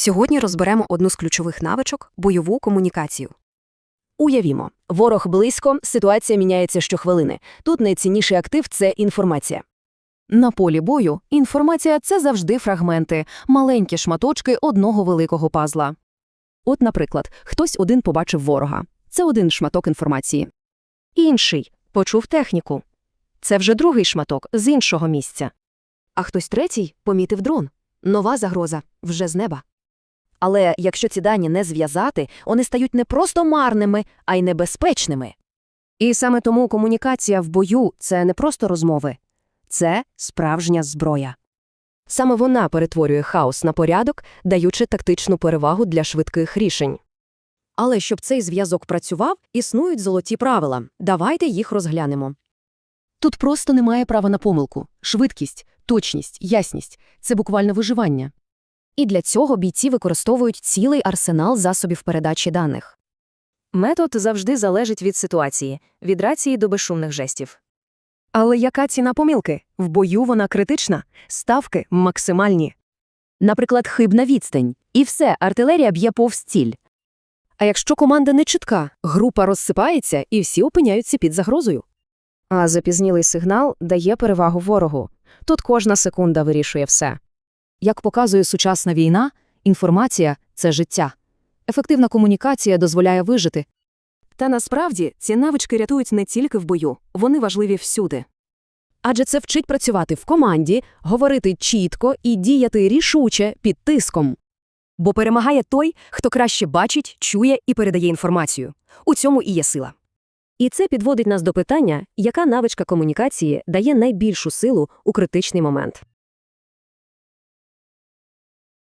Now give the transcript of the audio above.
Сьогодні розберемо одну з ключових навичок бойову комунікацію. Уявімо, ворог близько, ситуація міняється щохвилини. Тут найцінніший актив це інформація. На полі бою інформація це завжди фрагменти, маленькі шматочки одного великого пазла. От, наприклад, хтось один побачив ворога. Це один шматок інформації. Інший почув техніку. Це вже другий шматок з іншого місця. А хтось третій помітив дрон. Нова загроза вже з неба. Але якщо ці дані не зв'язати, вони стають не просто марними, а й небезпечними. І саме тому комунікація в бою це не просто розмови, це справжня зброя. Саме вона перетворює хаос на порядок, даючи тактичну перевагу для швидких рішень. Але щоб цей зв'язок працював, існують золоті правила. Давайте їх розглянемо. Тут просто немає права на помилку. Швидкість, точність, ясність це буквально виживання. І для цього бійці використовують цілий арсенал засобів передачі даних. Метод завжди залежить від ситуації, від рації до безшумних жестів. Але яка ціна помилки? В бою вона критична, ставки максимальні. Наприклад, хибна відстань. І все, артилерія б'є повз ціль. А якщо команда не чітка, група розсипається і всі опиняються під загрозою. А запізнілий сигнал дає перевагу ворогу. Тут кожна секунда вирішує все. Як показує сучасна війна, інформація це життя. Ефективна комунікація дозволяє вижити. Та насправді ці навички рятують не тільки в бою, вони важливі всюди. Адже це вчить працювати в команді, говорити чітко і діяти рішуче під тиском. Бо перемагає той, хто краще бачить, чує і передає інформацію. У цьому і є сила. І це підводить нас до питання, яка навичка комунікації дає найбільшу силу у критичний момент.